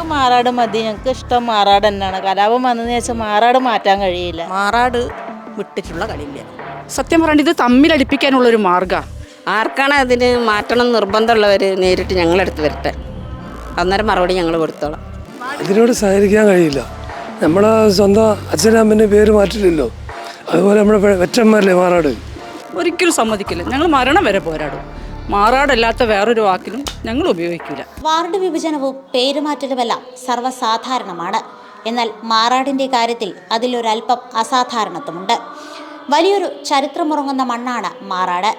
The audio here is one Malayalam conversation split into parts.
ഞങ്ങൾക്ക് മാറാട് മതി ഞങ്ങൾക്ക് ഇഷ്ടം മാറാട് തന്നെയാണ്. കലാപം വന്നതെന്ന് വെച്ചാൽ മാറാട് മാറ്റാൻ കഴിയില്ല. മാറാട് വിട്ടിട്ടുള്ള കളിയില്ല. സത്യം പറഞ്ഞാൽ ഇത് തമ്മിലടിപ്പിക്കാനുള്ള ഒരു മാർഗമാണ് ആർക്കാണ് അതിന് മാറ്റണം നിർബന്ധമുള്ളവർ നേരിട്ട് ഞങ്ങളെടുത്ത് വരട്ടെ. അന്നേരം മറുപടി ഞങ്ങൾ കൊടുത്തോളാം. ഇതിനോട് സഹകരിക്കാൻ കഴിയില്ല. നമ്മളെ സ്വന്തം അച്ഛനമ്മന്റെ പേര് മാറ്റില്ലല്ലോ. അതുപോലെ നമ്മുടെ വെറ്റന്മാരല്ലേ മാറാട്? ഒരിക്കലും സമ്മതിക്കില്ല. ഞങ്ങൾ മരണം വരെ പോരാടും. മാറാടല്ലാത്ത വേറൊരു വാക്കിലും ഞങ്ങൾ ഉപയോഗിക്കില്ല വാർഡ് വിഭജനവും പേരുമാറ്റലുമെല്ലാം സർവസാധാരണമാണ്. എന്നാൽ മാറാടിന്റെ കാര്യത്തിൽ അതിലൊരല്പം അസാധാരണത്വമുണ്ട്. വലിയൊരു ചരിത്രമുറങ്ങുന്ന മണ്ണാണ് മാറാട്.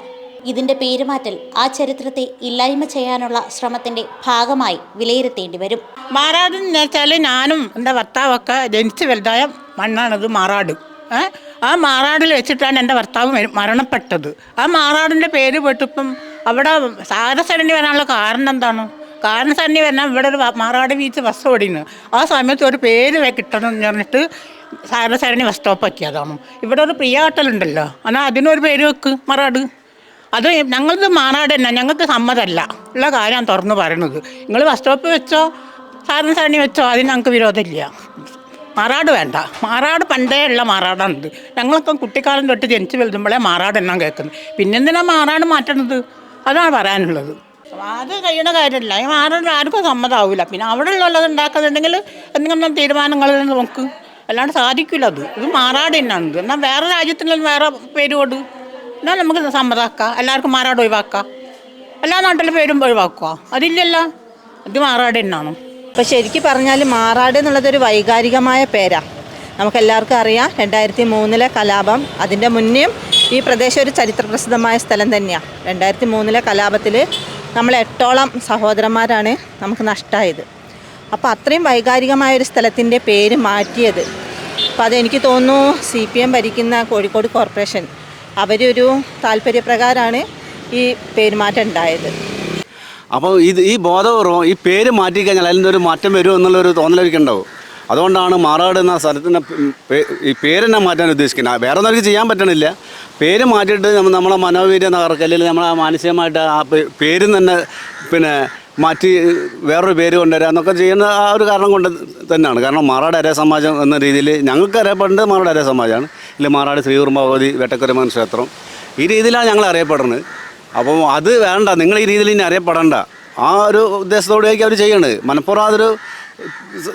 ഇതിന്റെ പേരുമാറ്റൽ ആ ചരിത്രത്തെ ഇല്ലായ്മ ചെയ്യാനുള്ള ശ്രമത്തിന്റെ ഭാഗമായി വിലയിരുത്തേണ്ടി വരും. മാറാട് എന്ന് വെച്ചാൽ ഞാനും എന്റെ ഭർത്താവൊക്കെ ജനിച്ച് വലുതായ മണ്ണാണത് മാറാട്. ആ മാറാടിൽ വെച്ചിട്ടാണ് എന്റെ ഭർത്താവ് മരണപ്പെട്ടത്. ആ മാറാടിന്റെ പേര് പെട്ടിപ്പം അവിടെ സാരസരണി വരാനുള്ള കാരണം എന്താണ്? കാരണം സരണി വരണം ഇവിടെ ഒരു മാറാട് ബീച്ച് ബസ് ഓടിയിരുന്നു ആ സമയത്ത് ഒരു പേര് കിട്ടണം എന്ന് പറഞ്ഞിട്ട് സാരസരണി ബസ് സ്റ്റോപ്പ് ആക്കിയതാണ്. ഇവിടെ ഒരു പ്രിയ ഹോട്ടലുണ്ടല്ലോ എന്നാൽ അതിനൊരു പേര് വെക്ക് മാറാട്. അത് ഞങ്ങൾക്ക് മാറാട് തന്നെ ഞങ്ങൾക്ക് സമ്മതമല്ല ഉള്ള കാര്യം തുറന്നു പറയണത്. നിങ്ങൾ ബസ് സ്റ്റോപ്പ് വെച്ചോ സാറിന് സരണി വെച്ചോ അതിന് ഞങ്ങൾക്ക് വിരോധമില്ല. മാറാട് വേണ്ട. മാറാട് പണ്ടേ ഉള്ള മാറാടാണിത്. ഞങ്ങളൊക്കെ കുട്ടിക്കാലം തൊട്ട് ജനിച്ച് വലുതുമ്പോഴേ മാറാട് എന്നാണ് കേൾക്കുന്നത്. പിന്നെന്തിനാണ് മാറാട് മാറ്റണത്? അതാണ് പറയാനുള്ളത്. അത് കഴിയണ കാര്യമില്ല. ഈ മാറാട് ആർക്കും സമ്മതമാവില്ല പിന്നെ അവിടെ ഉള്ളത് ഉണ്ടാക്കുന്നുണ്ടെങ്കിൽ എന്തെങ്കിലും തീരുമാനങ്ങൾ നോക്ക്. അല്ലാണ്ട് സാധിക്കില്ല അത്. ഇത് മാറാട് തന്നെയാണ് ഇത്. എന്നാൽ വേറെ രാജ്യത്തിനും വേറെ പേര് കൊടു. എന്നാൽ നമുക്ക് സമ്മതമാക്കാം എല്ലാവർക്കും മാറാട് ഒഴിവാക്കാം. എല്ലാ നാട്ടിലെ പേരും ഒഴിവാക്കുക. അതില്ലല്ല. ഇത് മാറാട് തന്നെയാണ്. അപ്പോൾ ശരിക്കും പറഞ്ഞാൽ മാറാട് എന്നുള്ളത് ഒരു വൈകാരികമായ പേരാണ് നമുക്കെല്ലാവർക്കും അറിയാം രണ്ടായിരത്തി മൂന്നിലെ കലാപം അതിന്റെ മുന്നേയും ഈ പ്രദേശം ഒരു ചരിത്രപ്രസിദ്ധമായ സ്ഥലം തന്നെയാണ് രണ്ടായിരത്തി മൂന്നിലെ കലാപത്തിൽ നമ്മൾ എട്ടോളം സഹോദരന്മാരാണ് നമുക്ക് നഷ്ടമായത് അപ്പോൾ അത്രയും വൈകാരികമായ ഒരു സ്ഥലത്തിന്റെ പേര് മാറ്റിയത്. അപ്പോൾ അതെനിക്ക് തോന്നുന്നു സി പി എം ഭരിക്കുന്ന കോഴിക്കോട് കോർപ്പറേഷൻ അവരൊരു താല്പര്യപ്രകാരമാണ് ഈ പേരുമാറ്റം ഉണ്ടായത്. അപ്പോൾ ഇത് ഈ ബോധപൂർവം ഈ പേര് മാറ്റിക്കഴിഞ്ഞാൽ അതിന്റെ ഒരു മാറ്റം വരുമോ എന്നുള്ളൊരു ഉണ്ടാവും അതുകൊണ്ടാണ് മാറാട് എന്ന സ്ഥലത്തിന്റെ ഈ പേര് തന്നെ മാറ്റാൻ ഉദ്ദേശിക്കുന്നത്. വേറെ ഒന്നും ചെയ്യാൻ പറ്റണില്ല. പേര് മാറ്റിയിട്ട് നമ്മളെ മനോവീര്യം അല്ലെങ്കിൽ നമ്മളെ മാനസികമായിട്ട് ആ പേര് തന്നെ പിന്നെ മാറ്റി വേറൊരു പേര് കൊണ്ടുവരിക എന്നൊക്കെ ചെയ്യുന്ന ആ ഒരു കാരണം കൊണ്ട് തന്നെയാണ്. കാരണം മാറാട് അരേ സമാജം എന്ന രീതിയിൽ ഞങ്ങൾക്ക് അറിയപ്പെടേണ്ടത് മാറാട് അരേ സമാജമാണ് ഇല്ല മാറാട് ശ്രീ ഭഗവതി വേട്ടക്കുരമൻ ക്ഷേത്രം. ഈ രീതിയിലാണ് ഞങ്ങൾ അറിയപ്പെടുന്നത്. അപ്പോൾ അത് വേണ്ട. നിങ്ങൾ ഈ രീതിയിൽ ഇനി അറിയപ്പെടണ്ട. ആ ഒരു ഉദ്ദേശത്തോടെയായിരിക്കും അവർ ചെയ്യണത്. മനഃപൂർവം അതൊരു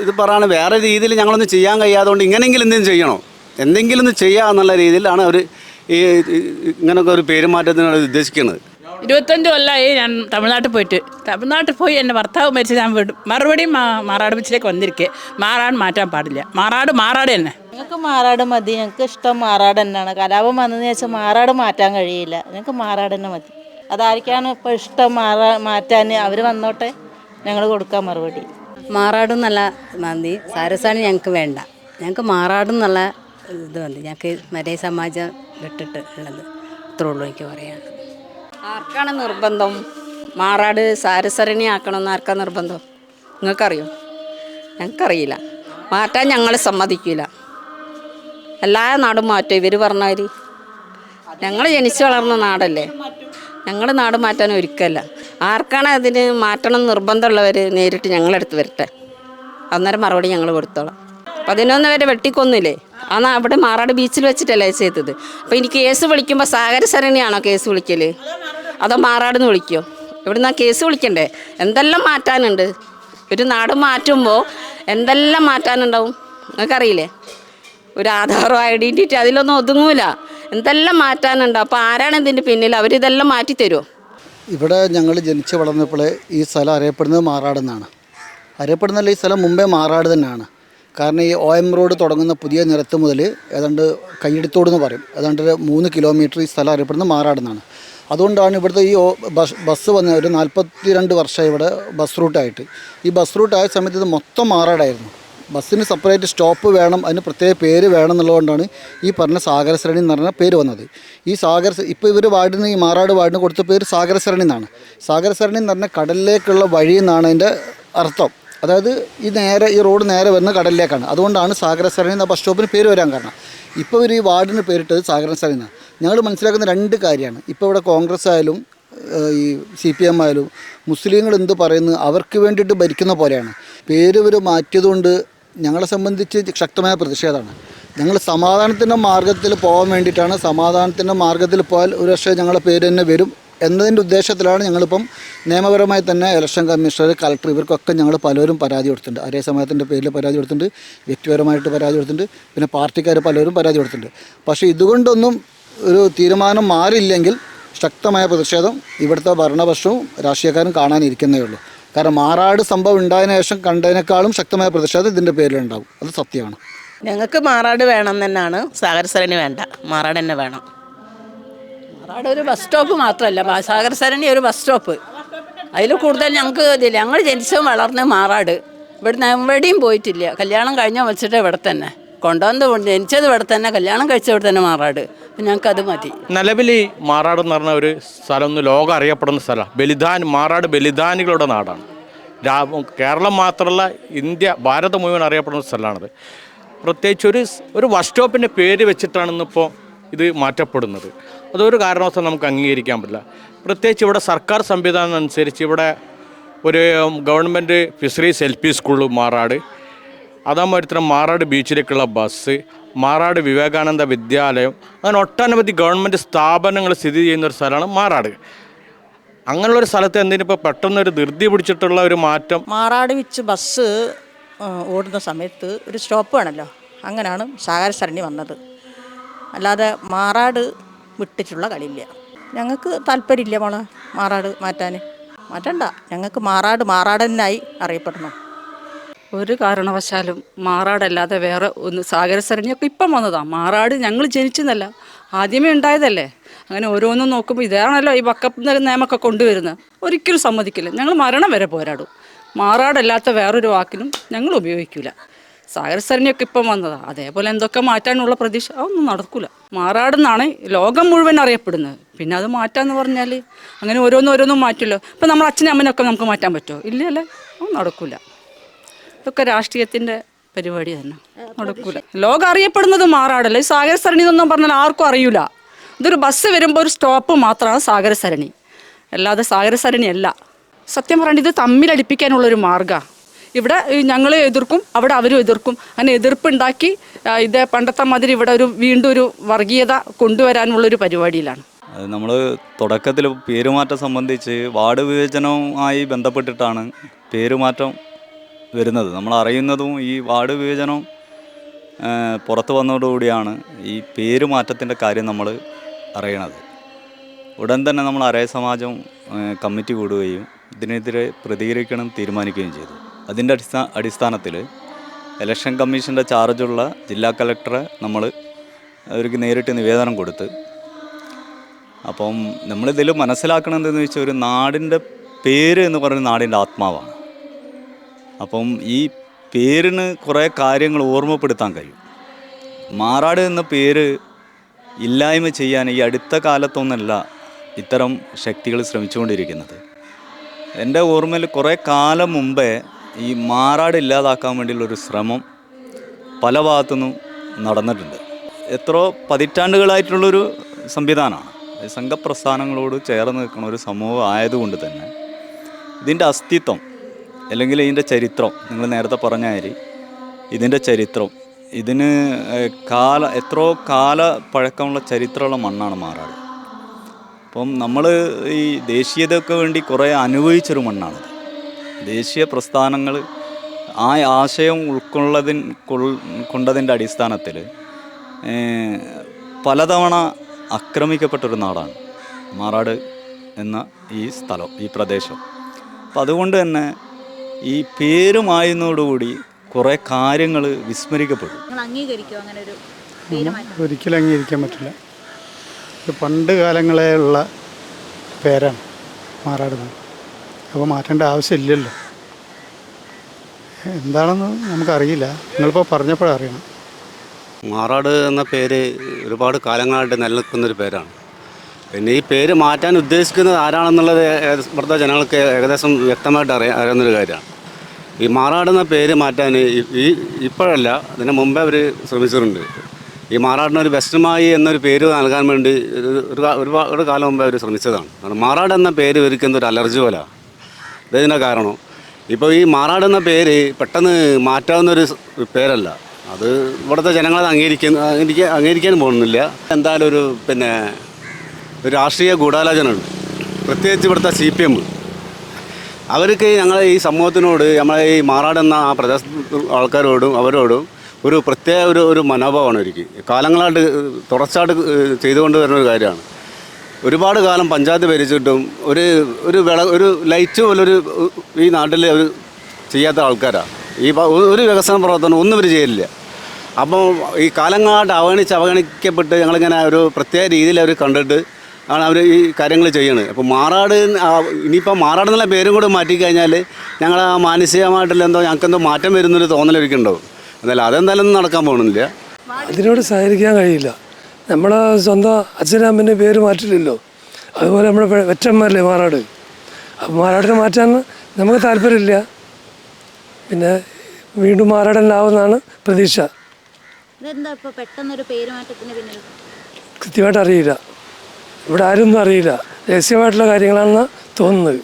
ഇത് പറയാണ് വേറെ രീതിയിൽ ഞങ്ങളൊന്നും ചെയ്യാൻ കഴിയാത്തതുകൊണ്ട് ഇങ്ങനെയെങ്കിലും എന്തെങ്കിലും ചെയ്യണോ? എന്തെങ്കിലും ഒന്ന് ചെയ്യുക എന്നുള്ള രീതിയിലാണ് അവർ ഈ ഇങ്ങനൊക്കെ ഒരു പെരുമാറ്റത്തിനാണ് ഉദ്ദേശിക്കുന്നത്. ഇരുപത്തഞ്ച് കൊല്ലമായി ഞാൻ തമിഴ്നാട്ടിൽ പോയിട്ട്. തമിഴ്നാട്ടിൽ പോയി എന്റെ ഭർത്താവ് മരിച്ച് ഞാൻ വീട്ടും മറുപടിയും മാ- മാറാട് ബീച്ചിലേക്ക് വന്നിരിക്കേ. മാറാട് മാറ്റാൻ പാടില്ല. മാറാട് മാറാട് തന്നെ. ഞങ്ങൾക്ക് മാറാട് മതി. ഞങ്ങൾക്ക് ഇഷ്ടം മാറാട് തന്നെയാണ്. കലാപം വന്നതെന്ന് വെച്ചാൽ മാറാട് മാറ്റാൻ കഴിയില്ല. ഞങ്ങൾക്ക് മാറാട് തന്നെ മതി. അതായിരിക്കാണ് ഇപ്പോൾ ഇഷ്ടം മാറാ മാറ്റാൻ. അവർ വന്നോട്ടെ. ഞങ്ങൾ കൊടുക്കാൻ മറുപടി. മാറാടും നല്ല മതി സാരസാണ് ഞങ്ങൾക്ക് വേണ്ട. ഞങ്ങൾക്ക് മാറാടും നല്ല ഇത് മതി ഞങ്ങൾക്ക് മരേ സമാജം വിട്ടിട്ട് ഉള്ളത്. ഇത്രേ ഉള്ളൂ എനിക്ക് പറയാൻ. ആർക്കാണ് നിർബന്ധം? മാറാട് സാരസരണി ആക്കണമെന്ന് ആർക്കാ നിർബന്ധം? നിങ്ങൾക്കറിയോ? ഞങ്ങൾക്കറിയില്ല. മാറ്റാൻ ഞങ്ങൾ സമ്മതിക്കില്ല എല്ലാ നാടും മാറ്റും. ഇവർ പറഞ്ഞവർ ഞങ്ങൾ ജനിച്ചു വളർന്ന നാടല്ലേ? ഞങ്ങളുടെ നാട് മാറ്റാൻ ഒരുക്കല്ല ആർക്കാണ് അതിന് മാറ്റണം നിർബന്ധമുള്ളവർ നേരിട്ട് ഞങ്ങളെടുത്ത് വരട്ടെ. അന്നേരം മറുപടി ഞങ്ങൾ കൊടുത്തോളാം. പതിനൊന്ന് വരെ വെട്ടിക്കൊന്നില്ലേ? അന്ന് അവിടെ മാറാട് ബീച്ചിൽ വെച്ചിട്ടല്ലേ ചെയ്തത്. അപ്പോൾ ഇനി കേസ് വിളിക്കുമ്പോൾ സാഗരസരണിയാണോ കേസ് വിളിക്കൽ അതോ മാറാടുന്ന് വിളിക്കുമോ ഇവിടുന്ന് കേസ് വിളിക്കണ്ടേ? എന്തെല്ലാം മാറ്റാനുണ്ട്? ഒരു നാട് മാറ്റുമ്പോൾ എന്തെല്ലാം മാറ്റാനുണ്ടാവും? നിങ്ങൾക്കറിയില്ലേ? ഒരു ആധാറോ ഐഡന്റിറ്റി അതിലൊന്നും ഒതുങ്ങൂല. എന്തെല്ലാം മാറ്റാനുണ്ട്? അപ്പോൾ ആരാണ് ഇതിന്റെ പിന്നിൽ? അവരിതെല്ലാം മാറ്റി തരുമോ ഇവിടെ ഞങ്ങൾ ജനിച്ച് വളർന്നപ്പോൾ ഈ സ്ഥലം അറിയപ്പെടുന്നത് മാറാടെന്നാണ് അറിയപ്പെടുന്നല്ല ഈ സ്ഥലം മുമ്പേ മാറാട് തന്നെയാണ്. കാരണം ഈ ഒ എം റോഡ് തുടങ്ങുന്ന പുതിയ നിരത്ത് മുതൽ ഏതാണ്ട് കയ്യെടുത്തോട് എന്ന് പറയും. ഏതാണ്ട് മൂന്ന് കിലോമീറ്റർ ഈ സ്ഥലം അറിയപ്പെടുന്നത് മാറാടെന്നാണ് അതുകൊണ്ടാണ് ഇവിടുത്തെ ഈ ബസ് വന്ന ഒരു നാൽപ്പത്തി രണ്ട് വർഷമായി ഇവിടെ ബസ് റൂട്ടായിട്ട്. ഈ ബസ് റൂട്ടായ സമയത്ത് ഇത് മൊത്തം മാറാടായിരുന്നു. ബസ്സിന് സെപ്പറേറ്റ് സ്റ്റോപ്പ് വേണം അതിന് പ്രത്യേക പേര് വേണം എന്നുള്ളതുകൊണ്ടാണ് ഈ പറഞ്ഞ സാഗരശ്രേണി എന്ന് പറഞ്ഞ പേര് വന്നത്. ഈ സാഗര ഇപ്പോൾ ഇവർ വാർഡിന് ഈ മാറാട് വാർഡിന് കൊടുത്ത പേര് സാഗരശ്രേണി എന്നാണ്. സാഗരശ്രേണി എന്ന് പറഞ്ഞാൽ കടലിലേക്കുള്ള വഴി എന്നാണ് അതിന്റെ അർത്ഥം. അതായത് ഈ നേരെ ഈ റോഡ് നേരെ വരുന്ന കടലിലേക്കാണ്. അതുകൊണ്ടാണ് സാഗരശ്രേണി എന്ന ബസ് സ്റ്റോപ്പിന് പേര് വരാൻ കാരണം. ഇപ്പോൾ ഇവർ ഈ വാർഡിന് പേരിട്ടത് സാഗരശ്രേണി എന്നാണ്. ഞങ്ങൾ മനസ്സിലാക്കുന്ന രണ്ട് കാര്യമാണ്. ഇപ്പോൾ ഇവിടെ കോൺഗ്രസ് ആയാലും ഈ സി പി എം ആയാലും മുസ്ലിങ്ങൾ എന്ത് പറയുന്നു അവർക്ക് വേണ്ടിയിട്ട് ഭരിക്കുന്ന പോലെയാണ്. പേര് ഇവർ മാറ്റിയതുകൊണ്ട് ഞങ്ങളെ സംബന്ധിച്ച് ശക്തമായ പ്രതിഷേധമാണ്. ഞങ്ങൾ സമാധാനത്തിന്റെ മാർഗത്തിൽ പോകാൻ വേണ്ടിയിട്ടാണ് സമാധാനത്തിന്റെ മാർഗത്തിൽ പോയാൽ ഒരു പക്ഷേ ഞങ്ങളെ പേര് തന്നെ വരും എന്നതിന്റെ ഉദ്ദേശത്തിലാണ് ഞങ്ങളിപ്പം നിയമപരമായി തന്നെ ഇലക്ഷൻ കമ്മീഷണർ കളക്ടർ ഇവർക്കൊക്കെ ഞങ്ങൾ പലരും പരാതി കൊടുത്തിട്ടുണ്ട്. അതേ സമയത്തിന്റെ പേരിൽ പരാതി കൊടുത്തിട്ടുണ്ട് വ്യക്തിപരമായിട്ട് പരാതി കൊടുത്തിട്ടുണ്ട് പിന്നെ പാർട്ടിക്കാർ പലരും പരാതി കൊടുത്തിട്ടുണ്ട്. പക്ഷേ ഇതുകൊണ്ടൊന്നും ഒരു തീരുമാനം മാറിയില്ലെങ്കിൽ ശക്തമായ പ്രതിഷേധം ഇവിടുത്തെ ഭരണപക്ഷവും രാഷ്ട്രീയക്കാരും കാണാനിരിക്കുന്നേ ഉള്ളൂ. കാരണം മാറാട് സംഭവം ഉണ്ടായതിനു ശേഷം കണ്ടതിനേക്കാളും ശക്തമായ പ്രതിഷേധം ഇതിന്റെ പേരിലുണ്ടാവും. അത് സത്യമാണ്. ഞങ്ങൾക്ക് മാറാട് വേണം തന്നെയാണ്. സാഗരസരണി വേണ്ട. മാറാട് തന്നെ വേണം. മാറാട് ഒരു ബസ് സ്റ്റോപ്പ് മാത്രമല്ല. സാഗരസരണി ഒരു ബസ് സ്റ്റോപ്പ് അതിൽ കൂടുതൽ ഞങ്ങൾക്ക് ഇതില്ല. ഞങ്ങൾ ജനിച്ചതും വളർന്ന മാറാട്. ഇവിടുന്ന് എവിടെയും പോയിട്ടില്ല. കല്യാണം കഴിഞ്ഞാൽ വെച്ചിട്ട് ഇവിടെ തന്നെ. കൊണ്ടുവന്ന് ജനിച്ചത് ഇവിടെ തന്നെ. കല്യാണം കഴിച്ചത് ഇവിടെ തന്നെ മാറാട്. അപ്പം ഞങ്ങൾക്ക് അത് മതി നിലവിൽ ഈ മാറാട് എന്ന് പറഞ്ഞ ഒരു സ്ഥലം ഒന്ന് ലോകം അറിയപ്പെടുന്ന സ്ഥലമാണ്. ബലിദാൻ മാറാട് ബലിദാനികളുടെ നാടാണ്. കേരളം മാത്രമല്ല ഇന്ത്യ ഭാരതം മുഴുവൻ അറിയപ്പെടുന്ന സ്ഥലമാണത്. പ്രത്യേകിച്ച് ഒരു ഒരു ബസ് സ്റ്റോപ്പിന്റെ പേര് വെച്ചിട്ടാണ് ഇന്നിപ്പോൾ ഇത് മാറ്റപ്പെടുന്നത്. അതൊരു കാരണവശാലും നമുക്ക് അംഗീകരിക്കാൻ പറ്റില്ല. പ്രത്യേകിച്ച് ഇവിടെ സർക്കാർ സംവിധാനം അനുസരിച്ച് ഇവിടെ ഒരു government fisheries L P school Marad. അതാമൊരുത്തരം Marad ബീച്ചിലേക്കുള്ള ബസ് മാറാട് വിവേകാനന്ദ വിദ്യാലയം അങ്ങനെ ഒട്ടനവധി ഗവൺമെന്റ് സ്ഥാപനങ്ങൾ സ്ഥിതി ചെയ്യുന്ന ഒരു സ്ഥലമാണ് മാറാട്. അങ്ങനെയുള്ള ഒരു സ്ഥലത്ത് എന്തിനിപ്പോൾ പെട്ടെന്നൊരു ധൃതി പിടിച്ചിട്ടുള്ള ഒരു മാറ്റം? മാറാട് വെച്ച് ബസ് ഓടുന്ന സമയത്ത് ഒരു സ്റ്റോപ്പ് വേണമല്ലോ അങ്ങനെയാണ് സാഗര സരണി വന്നത്. അല്ലാതെ മാറാട് വിട്ടിട്ടുള്ള കളിയില്ല. ഞങ്ങൾക്ക് താല്പര്യമില്ല മോളെ മാറാട് മാറ്റാൻ മാറ്റണ്ട. ഞങ്ങൾക്ക് മാറാട് മാറാടനായി അറിയപ്പെടണം. ഒരു കാരണവശാലും മാറാടല്ലാതെ വേറെ ഒന്ന് സാഗരസരണിയൊക്കെ ഇപ്പം വന്നതാണ് മാറാട് ഞങ്ങൾ ജനിച്ചെന്നല്ല. ആദ്യമേ ഉണ്ടായതല്ലേ. അങ്ങനെ ഓരോന്നും നോക്കുമ്പോൾ ഇതാണല്ലോ ഈ വക്കപ്പ് നിയമമൊക്കെ കൊണ്ടുവരുന്നത് ഒരിക്കലും സമ്മതിക്കില്ല. ഞങ്ങൾ മരണം വരെ പോരാടും. മാറാടല്ലാത്ത വേറൊരു വാക്കിനും ഞങ്ങൾ ഉപയോഗിക്കില്ല സാഗരസരണിയൊക്കെ ഇപ്പം വന്നതാണ് അതേപോലെ എന്തൊക്കെ മാറ്റാനുള്ള പ്രതീക്ഷ അതൊന്നും നടക്കില്ല മാറാടെന്നാണ് ലോകം മുഴുവൻ അറിയപ്പെടുന്നത് പിന്നെ അത് മാറ്റാന്ന് പറഞ്ഞാൽ അങ്ങനെ ഓരോന്നും ഓരോന്നും മാറ്റുമല്ലോ ഇപ്പം നമ്മൾ അച്ഛനും അമ്മനൊക്കെ നമുക്ക് മാറ്റാൻ പറ്റുമോ ഇല്ലല്ലേ. അതൊന്നും നടക്കില്ല ഇതൊക്കെ രാഷ്ട്രീയത്തിന്റെ പരിപാടി തന്നെ. നടക്കൂല. ലോകം അറിയപ്പെടുന്നത് മാറാടല്ലോ? ഈ സാഗര സരണി എന്നൊന്നും പറഞ്ഞാൽ ആർക്കും അറിയൂല. ഇതൊരു ബസ് വരുമ്പോൾ ഒരു സ്റ്റോപ്പ് മാത്രമാണ് സാഗര സരണി. അല്ലാതെ സാഗര സരണി അല്ല. സത്യം പറഞ്ഞാൽ ഇത് തമ്മിലടിപ്പിക്കാനുള്ള ഒരു മാർഗമാണ് ഇവിടെ ഞങ്ങൾ എതിർക്കും അവിടെ അവരും എതിർക്കും. അങ്ങനെ എതിർപ്പുണ്ടാക്കി ഉണ്ടാക്കി ഇത് പണ്ടത്തെ മാതിരി ഇവിടെ ഒരു വീണ്ടും ഒരു വർഗീയത കൊണ്ടുവരാനുള്ളൊരു പരിപാടിയിലാണ്. അത് നമ്മൾ തുടക്കത്തിൽ പേരുമാറ്റം സംബന്ധിച്ച് വാർഡ് വിവേചനവുമായി ബന്ധപ്പെട്ടിട്ടാണ് പേരുമാറ്റം വരുന്നത്. നമ്മൾ അറിയുന്നതും ഈ വാർഡ് വിഭജനം പുറത്തു വന്നതോടുകൂടിയാണ് ഈ പേരുമാറ്റത്തിന്റെ കാര്യം നമ്മൾ അറിയണത്. ഉടൻ തന്നെ നമ്മൾ അരയ സമാജം കമ്മിറ്റി കൂടുകയും ഇതിനെതിരെ പ്രതികരിക്കണം തീരുമാനിക്കുകയും ചെയ്തു. അതിന്റെ അടിസ്ഥാ അടിസ്ഥാനത്തിൽ ഇലക്ഷൻ കമ്മീഷന്റെ ചാർജുള്ള ജില്ലാ കലക്ടറെ നമ്മൾ അവർക്ക് നേരിട്ട് നിവേദനം കൊടുത്ത് അപ്പം നമ്മളിതിൽ മനസ്സിലാക്കണം എന്തെന്ന് വെച്ചാൽ ഒരു നാടിന്റെ പേര് എന്ന് പറയുന്നത് നാടിന്റെ ആത്മാവാണ്. അപ്പം ഈ പേരിന് കുറേ കാര്യങ്ങൾ ഓർമ്മപ്പെടുത്താൻ കഴിയും. മാറാട് എന്ന പേര് ഇല്ലായ്മ ചെയ്യാൻ ഈ അടുത്ത കാലത്തൊന്നല്ല ഇത്തരം ശക്തികൾ ശ്രമിച്ചുകൊണ്ടിരിക്കുന്നത്. എന്റെ ഓർമ്മയിൽ കുറേ കാലം മുമ്പേ ഈ മാറാട് ഇല്ലാതാക്കാൻ വേണ്ടിയുള്ളൊരു ശ്രമം പല ഭാഗത്തുനിന്നും നടന്നിട്ടുണ്ട്. എത്രയോ പതിറ്റാണ്ടുകളായിട്ടുള്ളൊരു സംവിധാനമാണ്. സംഘപ്രസ്ഥാനങ്ങളോട് ചേർന്ന് നിൽക്കുന്ന ഒരു സമൂഹം ആയതുകൊണ്ട് തന്നെ ഇതിന്റെ അസ്തിത്വം അല്ലെങ്കിൽ ഇതിന്റെ ചരിത്രം നിങ്ങൾ നേരത്തെ പറഞ്ഞ മാതിരി ഇതിന്റെ ചരിത്രം ഇതിന് കാല എത്രയോ കാല പഴക്കമുള്ള ചരിത്രമുള്ള മണ്ണാണ് മാറാട്. അപ്പം നമ്മൾ ഈ ദേശീയതയ്ക്ക് വേണ്ടി കുറേ അനുഭവിച്ചൊരു മണ്ണാണ് ദേശീയ പ്രസ്ഥാനങ്ങൾ ആ ആശയം ഉൾക്കൊള്ളതിൻ കൊണ്ടതിന്റെ അടിസ്ഥാനത്തിൽ പലതവണ ആക്രമിക്കപ്പെട്ടൊരു നാടാണ് മാറാട് എന്ന ഈ സ്ഥലം ഈ പ്രദേശം. അപ്പം അതുകൊണ്ട് തന്നെ ഈ പേരുമായുന്നതോടുകൂടി കുറേ കാര്യങ്ങൾ വിസ്മരിക്കപ്പെടും. നിങ്ങൾ അംഗീകരിക്കുമോ അങ്ങനെ ഒരു ഒരിക്കലും അംഗീകരിക്കാൻ പറ്റില്ല. ഇത് പണ്ട് കാലങ്ങളെ ഉള്ള പേരാണ് മാറാടുന്നത്. അപ്പോൾ മാറ്റേണ്ട ആവശ്യമില്ലല്ലോ. എന്താണെന്ന് നമുക്കറിയില്ല. നിങ്ങളിപ്പോൾ പറഞ്ഞപ്പോഴറിയണം. മാറാട് എന്ന പേര് ഒരുപാട് കാലങ്ങളായിട്ട് നിലനിൽക്കുന്നൊരു പേരാണ്. പിന്നെ ഈ പേര് മാറ്റാൻ ഉദ്ദേശിക്കുന്നത് ആരാണെന്നുള്ളത് ഇവിടുത്തെ ജനങ്ങൾക്ക് ഏകദേശം വ്യക്തമായിട്ട് അറിയാം അറിയാവുന്നൊരു കാര്യമാണ്. ഈ മാറാടുന്ന പേര് മാറ്റാൻ ഈ- ഇപ്പോഴല്ല അതിന് മുമ്പേ അവർ ശ്രമിച്ചിട്ടുണ്ട്. ഈ മാറാടിന് ഒരു ബെസ്റ്റമായി എന്നൊരു പേര് നൽകാൻ വേണ്ടി ഒരു ഒരു കാലം മുമ്പേ അവർ ശ്രമിച്ചതാണ്. കാരണം മാറാട് എന്ന പേര് ഇവർക്ക് എന്തൊരു അലർജി പോലെ. ഇതിന്റെ കാരണം. ഇപ്പോൾ ഈ മാറാട് എന്ന പേര് പെട്ടെന്ന് മാറ്റാവുന്നൊരു പേരല്ല. അത് ഇവിടുത്തെ ജനങ്ങളത് അംഗീകരിക്കുന്ന അംഗീകരിക്കാൻ പോകുന്നില്ല. എന്തായാലും ഒരു പിന്നെ രാഷ്ട്രീയ ഗൂഢാലോചനകൾ പ്രത്യേകിച്ച് ഇവിടുത്തെ സി പി എം അവർക്ക് ഞങ്ങളെ ഈ സമൂഹത്തിനോട് നമ്മളെ ഈ മാറാടെന്ന ആ പ്രദേശ ആൾക്കാരോടും അവരോടും ഒരു പ്രത്യേക ഒരു ഒരു മനോഭാവമാണ് അവർക്ക്. കാലങ്ങളായിട്ട് തുടർച്ചയായിട്ട് ചെയ്തുകൊണ്ട് വരുന്ന ഒരു കാര്യമാണ്. ഒരുപാട് കാലം പഞ്ചായത്ത് ഭരിച്ചിട്ടും ഒരു ഒരു വിള ഒരു ലൈറ്റ് പോലൊരു ഈ നാട്ടിൽ ഒരു ചെയ്യാത്ത ആൾക്കാരാണ് ഈ ഒരു വികസന പ്രവർത്തനം ഒന്നും ഇവർ ചെയ്യില്ല അപ്പോൾ ഈ കാലങ്ങളായിട്ട് അവഗണിച്ച് അവഗണിക്കപ്പെട്ട് ഞങ്ങളിങ്ങനെ ഒരു പ്രത്യേക രീതിയിൽ അവർ കണ്ടിട്ട് ആണ് അവർ ഈ കാര്യങ്ങൾ ചെയ്യുന്നത് അപ്പോൾ മാറാട് ഇനിയിപ്പോൾ മാറാട് എന്നുള്ള പേരും കൂടെ മാറ്റിക്കഴിഞ്ഞാൽ ഞങ്ങൾ ആ മാനസികമായിട്ടുള്ള എന്തോ ഞങ്ങൾക്ക് എന്തോ മാറ്റം വരുന്നൊരു തോന്നൽ എന്നാൽ എന്നാലും അതെന്തായാലും ഒന്നും നടക്കാൻ പോകുന്നില്ല. അതിനോട് സഹകരിക്കാൻ കഴിയില്ല. നമ്മളെ സ്വന്തം അച്ഛനമ്മന്റെ പേര് മാറ്റില്ലല്ലോ. അതുപോലെ നമ്മുടെ വെറ്റന്മാരല്ലേ മാറാട്. അപ്പോൾ മാറാടിനെ മാറ്റാൻ നമുക്ക് താല്പര്യമില്ല. പിന്നെ വീണ്ടും മാറാടനാവുമെന്നാണ് പ്രതീക്ഷ. കൃത്യമായിട്ട് അറിയില്ല. ഇവിടെ ആരൊന്നും അറിയില്ല. രഹസ്യമായിട്ടുള്ള കാര്യങ്ങളാണെന്ന് തോന്നുന്നത്.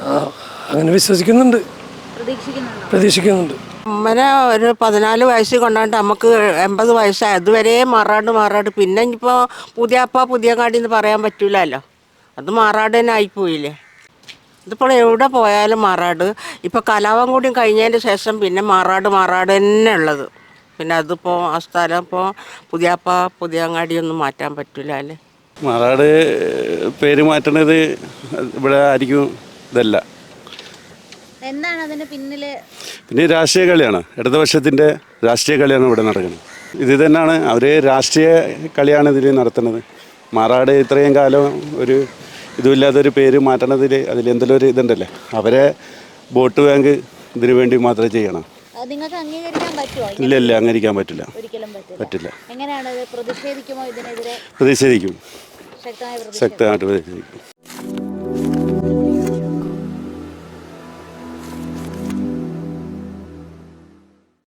ആ, അങ്ങനെ വിശ്വസിക്കുന്നുണ്ട്. പ്രതീക്ഷിക്കുന്നുണ്ടോ? പ്രതീക്ഷിക്കുന്നുണ്ട്. അമ്മനെ ഒരു പതിനാല് വയസ്സ് കൊണ്ടാണ്ട് നമുക്ക് എൺപത് വയസ്സായി. അതുവരെ മാറാണ്ട് മാറാണ്ട്. പിന്നെ പുതിയ അപ്പ പുതിയ കാടി എന്ന് പറയാൻ പറ്റൂലല്ലോ. അത് മാറാട് തന്നെ ആയിപ്പോയില്ലേ. ഇതിപ്പോൾ എവിടെ പോയാലും മാറാട് ഇപ്പോൾ കലാപം കൂടി കഴിഞ്ഞതിന് ശേഷം പിന്നെ മാറാട് മാറാട് തന്നെ ഉള്ളത്. പിന്നെ അതിപ്പോൾ ആ സ്ഥലം ഇപ്പോൾ പുതിയപ്പ പുതിയങ്ങാടിയൊന്നും മാറ്റാൻ പറ്റില്ല അല്ലേ? മാറാട് പേര് മാറ്റണത് ഇവിടെ ആയിരിക്കും ഇതല്ല. എന്താണ് അതിന് പിന്നിൽ പിന്നെ രാഷ്ട്രീയ കളിയാണ്. ഇടതുപക്ഷത്തിന്റെ രാഷ്ട്രീയ കളിയാണ് ഇവിടെ നടക്കുന്നത്. ഇത് തന്നെയാണ് അവർ രാഷ്ട്രീയ കളിയാണ് ഇതിൽ നടത്തുന്നത്. മാറാട് ഇത്രയും കാലം ഒരു ഇതുമില്ലാത്തൊരു പേര് മാറ്റണതിൽ അതിൽ എന്തെങ്കിലും ഒരു ഇതുണ്ടല്ലേ? അവരെ വോട്ട് ബാങ്ക് ഇതിനു വേണ്ടി മാത്രമേ ചെയ്യണം. നിങ്ങൾക്ക് അംഗീകരിക്കാൻ പറ്റുമോ ഇല്ല ഇല്ല അംഗീകരിക്കാൻ പറ്റില്ല. ഒരിക്കലും പറ്റില്ല. എങ്ങനെയാണ് പ്രതിഷേധിക്കുമോ ഇതിനെതിരെ? പ്രതിഷേധിക്കും. ശക്തമായ പ്രതിഷേധം. ശക്തമായിട്ട് പ്രതിഷേധിക്കും.